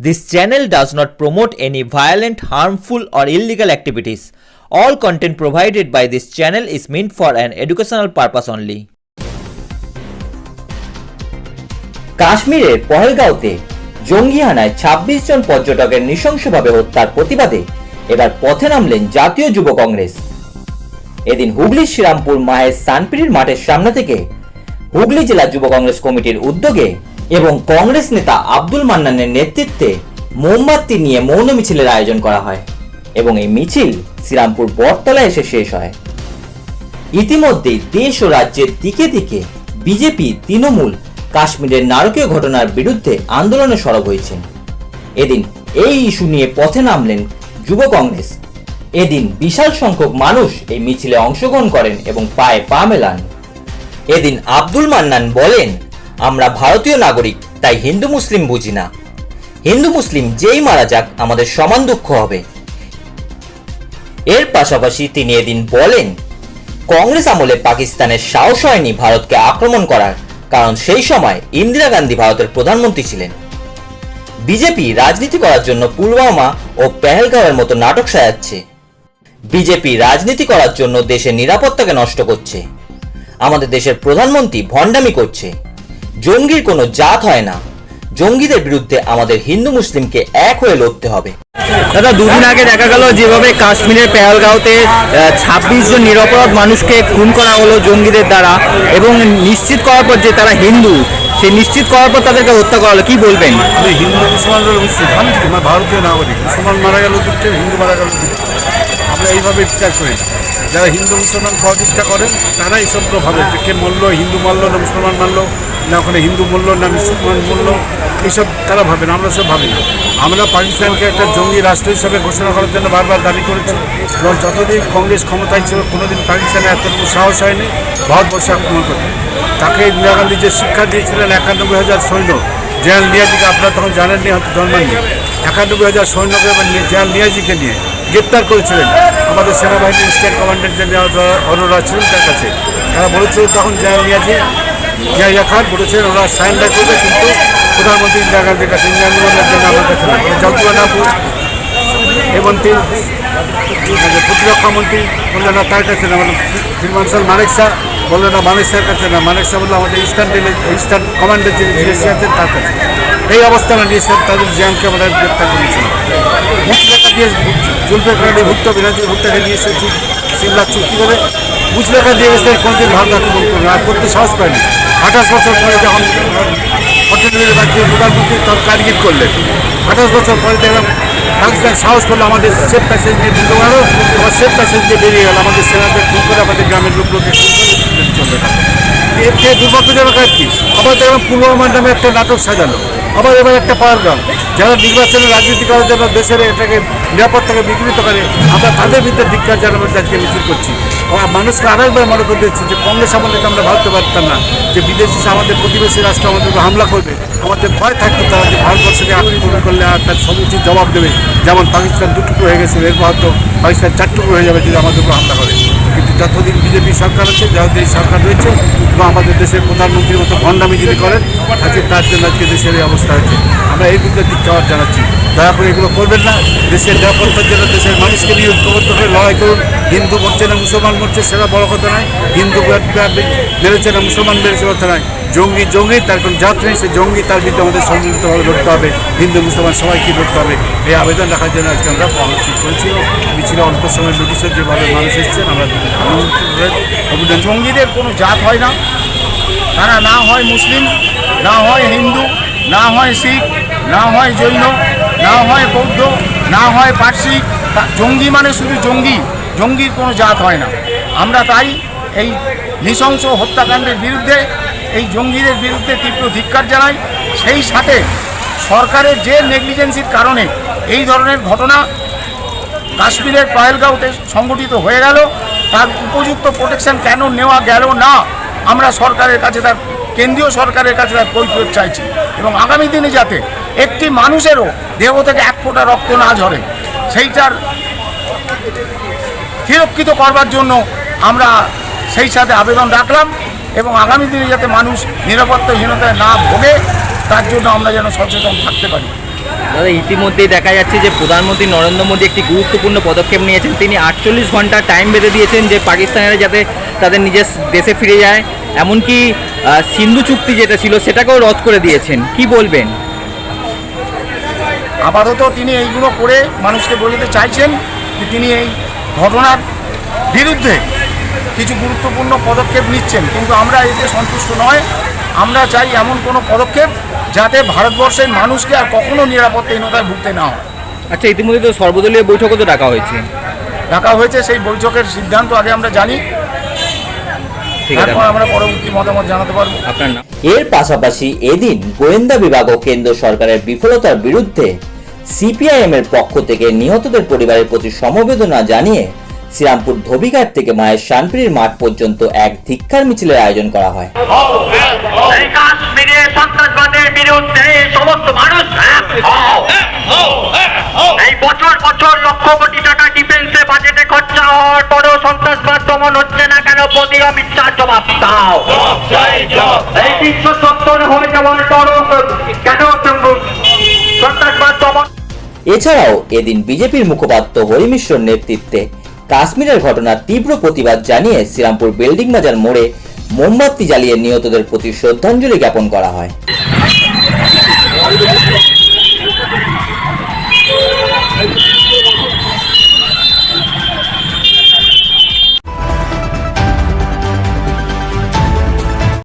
This channel does not promote any violent, harmful, or illegal activities. All content provided by this channel is meant for an educational purpose only. কাশ্মীরের পহেলগাঁওতে জঙ্গি হানায় ছাব্বিশ জন পর্যটকের নৃশংসভাবে হত্যার প্রতিবাদে এবার পথে নামলেন জাতীয় যুব কংগ্রেস এদিন হুগলির শ্রীরামপুর মায়ের সানপিড়ির মাঠের সামনে থেকে হুগলি জেলা যুব কংগ্রেস কমিটির উদ্যোগে এবং কংগ্রেস নেতা আব্দুল মান্নানের নেতৃত্বে মোমবাতি নিয়ে মৌন মিছিলের আয়োজন করা হয় এবং এই মিছিল শ্রীরামপুর বটতলায় এসে শেষ হয়। ইতিমধ্যেই দেশ ও রাজ্যের দিকে দিকে বিজেপি, তৃণমূল, কাশ্মীরের নারকীয় ঘটনার বিরুদ্ধে আন্দোলনে সরব হয়েছেন এদিন এই ইস্যু নিয়ে পথে নামলেন যুব কংগ্রেস। এদিন বিশাল সংখ্যক মানুষ এই মিছিলে অংশগ্রহণ করেন এবং পায়ে পা মেলান। এদিন আব্দুল মান্নান বলেন, আমরা ভারতীয় নাগরিক, তাই হিন্দু মুসলিম বুঝি না। হিন্দু মুসলিম যেই মারা যাক, আমাদের সমান দুঃখ হবে। এর পাশাপাশি তিনি এদিন বলেন, কংগ্রেস আমলে পাকিস্তানের সাহস হয়নি ভারতকে আক্রমণ করার, কারণ সেই সময় ইন্দিরা গান্ধী ভারতের প্রধানমন্ত্রী ছিলেন। বিজেপি রাজনীতি করার জন্য পুলওয়ামা ও পেহেলগাঁওয়ের মতো নাটক সাজাচ্ছে। বিজেপি রাজনীতি করার জন্য দেশের নিরাপত্তাকে নষ্ট করছে। আমাদের দেশের প্রধানমন্ত্রী ভণ্ডামি করছে। জঙ্গির কোনো জাত হয় না। জঙ্গিদের বিরুদ্ধে আমাদের হিন্দু মুসলিমকে এক হয়ে লড়তে হবে। দাদা দুদিন আগে দেখা গেল যেভাবে কাশ্মীরের পেহেলগাঁওতে ছাব্বিশ জন নিরপরাধ মানুষকে খুন করা হলো জঙ্গিদের দ্বারা এবং নিশ্চিত করার পর যে তারা হিন্দু সে নিশ্চিত করার পর তাদেরকে হত্যা করা হলো। কি বলবেন? আমি হিন্দু মুসলমানদের অবশ্যই ভারতীয় নাগরিক মুসলমান মারা গেল হিন্দু মারা গেল আমরা এইভাবে বিচার করি। যারা হিন্দু মুসলমান প্রতিষ্ঠা করেন তারা এইসব ভাবে যে কে মরলো হিন্দু মারলো না মুসলমান মারলো না ওখানে হিন্দু মরলো না মুসলমান মরলো এইসব তারা ভাবেন আমরা সব ভাবি না। আমরা পাকিস্তানকে একটা জঙ্গি রাষ্ট্র হিসাবে ঘোষণা করার জন্য বারবার দাবি করেছি, এবং যতদিন কংগ্রেস ক্ষমতায় ছিল, কোনোদিন পাকিস্তানে এতটুকু সাহস হয়নি, ভারতবর্ষে আক্রমণ করতে তাকে ইন্দিরা গান্ধী যে শিক্ষা দিয়েছিলেন একানব্বই হাজার সৈন্য জয়াল নিয়াজিকে আপনারা তখন জানেননি, হয়তো জন্মাননি। একানব্বই হাজার সৈন্যকে জয়াল নিয়াজিকে নিয়ে গ্রেপ্তার করেছিলেন আমাদের সেনাবাহিনীর স্টেট কমান্ডার যে অরোরা ছিলেন তার কাছে। তারা বলেছিলেন তখন জয়াল নিয়াজি জিয়া খান বলেছিলেন, ওরা সারেন্ডার করবে কিন্তু প্রধানমন্ত্রী ইন্দিরা গান্ধীর কাছে। ইন্দিরা জন্য আমাদের কাছে জগদীবাবু এবং তিনি প্রতিরক্ষা মন্ত্রী বললেন, না, তার কাছে না। বললেন ফিরমানসাল মানেক শাহ বললেন, না, মানেক শাহের কাছে না। মানেক শাহ বলল আমাদের ইস্টার্ন ইস্টার্ন কমান্ডার যিনি জিএসসি আছেন, তার কাছে। এই অবস্থানে নিয়েছেন তাদের জিয়ানকে আমরা গ্রেপ্তার করেছিলাম মুচলেখা দিয়ে বিনাজি ভুট্টাকে নিয়ে এসেছি, সিমলা চুক্তি করে। মুচলেখা দিয়ে এসে কোনদিন ভারত আক্রমণ করবে আর করতে সাহস পায়নি। আঠাশ বছর পরে যখন পট্টনামের রাজ্যের প্রধানমন্ত্রী কার্গিল করলেন। আঠাশ বছর পরে দেখলাম, পাকিস্তান সাহস করল, আমাদের সেফ প্যাসেজ দিতে পারো আবার সেফ প্যাসেজ দিয়ে বেরিয়ে গেল, আমাদের সেনাদের খুন করে আমাদের গ্রামের লোকগুলোকে চলবে না এর থেকে দুর্ভাগ্যজনক আর কি? আবার দেখলাম পুলওয়ামার নামে একটা নাটক সাজালো আবার এবার একটা পাওয়ার গান যারা নির্বাচনে রাজনীতি করার জন্য দেশের এটাকে নিরাপত্তাকে বিঘ্নিত করে, আমরা তাদের বিরুদ্ধে ধিক্কার জানাবার আজকে মিছিল করছি। মানুষকে আরেকবার মনে করে দিচ্ছি যে কংগ্রেস আমাদেরকে আমরা ভাবতে পারতাম না যে বিদেশি আমাদের প্রতিবেশী রাষ্ট্র আমাদের উপর হামলা করবে। আমাদের ভয় থাকতো তারা যে ভারতবর্ষকে আক্রমণ করলে আর তার সমুচিত জবাব দেবে। যেমন পাকিস্তান দুটুকু হয়ে গেছে, এরপর হয়তো পাকিস্তান চারটুকু হয়ে যাবে যদি আমাদের উপর হামলা করে। যতদিন বিজেপি সরকার আছে, যতদিন সরকার রয়েছে এবং আমাদের দেশের প্রধানমন্ত্রীর মতো ভণ্ডামি যদি করেন, আজকে তার জন্য আজকে দেশের এই অবস্থা হয়েছে। আমরা এই বিরুদ্ধে দিকটাওয়ার জানাচ্ছি। দয়া করে এগুলো করবেন না। দেশের নিরাপত্তার জন্য দেশের মানুষকে নিয়ে ঐক্যবদ্ধ হয়ে লড়াই করুন। হিন্দু মরছে না মুসলমান মরছে সেটা বড় কথা নয়। হিন্দু বেড়েছে না মুসলমান মেরেছে কথা নয়। জঙ্গি জঙ্গি, তার কোনো জাত নেই, সে জঙ্গি, তার বিরুদ্ধে আমাদের সম্মিলিতভাবে লড়তে হবে। হিন্দু, মুসলমান সবাইকে লড়তে হবে। এই আবেদন রাখার জন্য আজকে আমরা কর্মসূচি করেছি। মিছিল অল্প সময় নোটিশের যেভাবে মানুষ এসছেন, আমরা জঙ্গিদের কোনো জাত হয় না। তারা না হয় মুসলিম, না হয় হিন্দু, না হয় শিখ, না হয় জৈন না হয় বৌদ্ধ, না হয় পার্সি জঙ্গি মানে শুধু জঙ্গি, জঙ্গির কোনো জাত হয় না। আমরা তাই এই নৃশংস হত্যাকাণ্ডের বিরুদ্ধে, এই জঙ্গিদের বিরুদ্ধে তীব্র ধিক্কার জানাই। সেই সাথে সরকারের যে নেগলিজেন্সির কারণে এই ধরনের ঘটনা কাশ্মীরের পায়েলগাঁওতে সংগঠিত হয়ে গেল, তার উপযুক্ত প্রোটেকশন কেন নেওয়া গেল না, আমরা সরকারের কাছে তার, কেন্দ্রীয় সরকারের কাছে তার কৈফিয়ত চাইছি। এবং আগামী দিনে যাতে একটি মানুষেরও দেহ থেকে এক ফোঁটা রক্ত না ঝরে। সেইটার সুরক্ষিত করবার জন্য আমরা সেই সাথে আবেদন রাখলাম এবং আগামী দিনে যাতে মানুষ নিরাপত্তাহীনতায় না ভোগে, তার জন্য আমরা যেন সচেতন থাকতে পারি। দাদা, ইতিমধ্যেই দেখা যাচ্ছে যে প্রধানমন্ত্রী নরেন্দ্র মোদী একটি গুরুত্বপূর্ণ পদক্ষেপ নিয়েছেন। তিনি আটচল্লিশ ঘণ্টা টাইম বেঁধে দিয়েছেন যে পাকিস্তানেরা যাতে তাদের নিজের দেশে ফিরে যায়। এমনকি সিন্ধু চুক্তি যেটা ছিল, সেটাকেও রদ করে দিয়েছেন। কি বলবেন? আপাতত তিনি এইগুলো করে মানুষকে বলতে চাইছেন যে তিনি এই ঘটনার বিরুদ্ধে কিছু গুরুত্বপূর্ণ পদক্ষেপ নিচ্ছেন। কিন্তু আমরা এতে সন্তুষ্ট নয়। আমরা চাই এমন কোনো পদক্ষেপ যাতে ভারতবর্ষের মানুষকে আর কখনো নিরাপত্তাহীনতায় ভুগতে না হয়। আচ্ছা ইতিমধ্যে তো সর্বদলীয় বৈঠকও তো ডাকা হয়েছে। ডাকা হয়েছে সেই বৈঠকের সিদ্ধান্ত আগে আমরা জানি। তারপর আমরা পরবর্তী মতামত জানাতে পারব। আপনার নাম? এর পাশাপাশি এদিন গোয়েন্দা বিভাগ ও কেন্দ্র সরকারের বিফলতার বিরুদ্ধে সিপিআইএম এর পক্ষ থেকে নিহতদের পরিবারের প্রতি সমবেদনা জানিয়ে শ্রীরামপুর ধোবিঘাট থেকে মায়ের শানপিড়ির মাঠ পর্যন্ত এক ধিক্ষার মিছিলের আয়োজন করা হয়। কাশ্মীরে সন্ত্রাসবাদের বিরুদ্ধে সমস্ত মানুষ এই বছর বছর লক্ষ কোটি টাকা দাও। এই তিনশো সত্তর হয়ে যাওয়ার তরফ কেন সন্ত্রাসবাদ দমন এছাড়াও এদিন বিজেপির মুখপাত্র হরি মিশ্রর নেতৃত্বে কাশ্মীরের ঘটনার তীব্র প্রতিবাদ জানিয়ে শ্রীরামপুর বিল্ডিং বাজার মোড়ে মোমবাতি জ্বালিয়ে নিহতদের প্রতি শ্রদ্ধাঞ্জলি জ্ঞাপন করা হয়।